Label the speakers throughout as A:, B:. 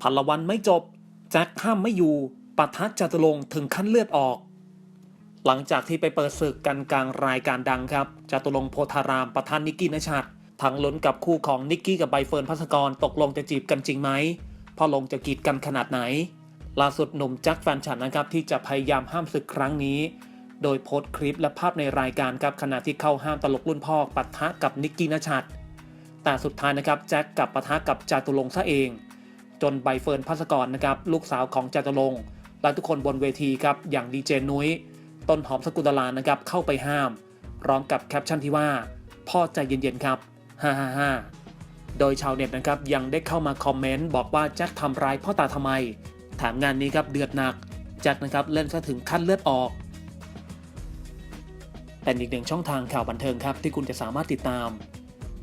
A: พันละวันไม่จบ แจ็คห้ามไม่อยู่ปะทะจตุรงค์ถึงขั้นเลือดออก หลังจากที่ไปเปิดศึกกันกลางรายการดังครับจตุรงค์โพธารามประทะนิกกี้นชัดทั้งลุ้นกับคู่ของนิกกี้กับใบเฟิร์นพัสกรตกลงจะจีบกันจริงไหมพ่อลงจะกีดกันขนาดไหน ล่าสุดหนุ่มแจ็คแฟนฉันนะครับที่จะพยายามห้ามศึกครั้งนี้ โดยโพสต์คลิปและภาพในรายการครับขณะที่เข้าห้ามตลกรุ่นพ่อปะทะกับนิกกี้นชัดแต่สุดท้ายนะครับแจ็คกลับปะทะกับจาตุรงค์ซะเอง จนใบเฟิร์นพัสกรนะครับลูกสาวของจตุรงค์และทุกคนบนเวทีครับอย่างดีเจนุ้ย ต้นหอมสกุลลานะครับเข้าไปห้าม พร้อมกับแคปชั่นที่ว่า พ่อใจเย็นๆครับฮ่าฮ่าฮ่าโดยชาวเน็ตนะครับยังได้เข้ามาคอมเมนต์บอกว่าแจ็คทำร้ายพ่อตาทำไมแถมงานนี้ครับเดือดหนักแจ็คนะครับเล่นซะถึงขั้นเลือดออกเป็นอีกหนึ่งช่องทางข่าวบันเทิงครับที่คุณจะสามารถติดตาม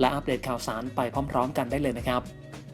A: และอัปเดตข่าวสารไปพร้อม ๆ กันได้เลยนะครับ